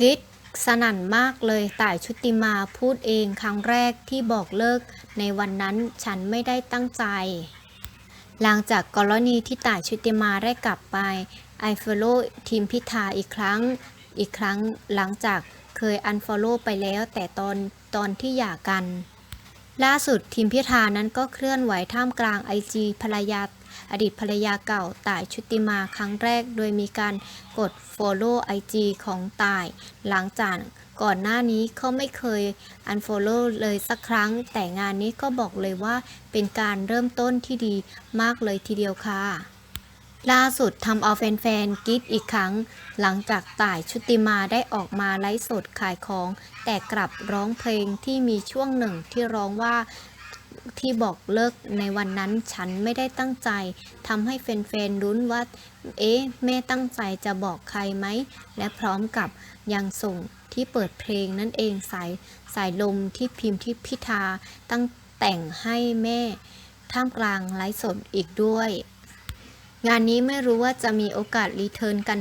กิดสนั่นมากเลยต่ายชุติมาพูดเองครั้งแรกที่บอกเลิก ในวันนั้นฉันไม่ได้ตั้งใจ หลังจากกรณีที่ต่ายชุติมาได้กลับไป ไอฟอลโล่ทีมพิธาอีกครั้ง อีกครั้งหลังจากเคยอันฟอลโล่ไปแล้วแต่ตอนตอนที่หย่ากัน ล่าสุดทีมพิธานั้นก็เคลื่อนไหวท่ามกลางไอจีภรรยาอดีตภรรยาเก่าต่ายชุติมาครั้งแรก โดยมีการกด Follow IG ของต่าย หลังจากก่อนหน้านี้เขาไม่เคย Unfollow เลยสักครั้ง แต่งานนี้ก็บอกเลยว่าเป็นการเริ่มต้นที่ดีมากเลยทีเดียวค่ะ ล่าสุดทำเอาแฟนๆกรีดอีกครั้ง หลังจากต่ายชุติมาได้ออกมาไลฟ์สดขายของ แต่กลับร้องเพลงที่มีช่วงหนึ่งที่ร้องว่าที่บอกเลิกในวันนั้นฉันไม่ได้ตั้งใจทำให้แฟนๆรุ้นว่า เอ๊ะแม่ตั้งใจจะบอกใครไหม และพร้อมกับยังส่งที่เปิดเพลงนั่นเองสายสายลมที่พิมพ์ที่พิธาตั้งแต่งให้แม่ ท่ามกลางไลฟ์สดอีกด้วย งานนี้ไม่รู้ว่าจะมีโอกาสรีเทิร์นกัน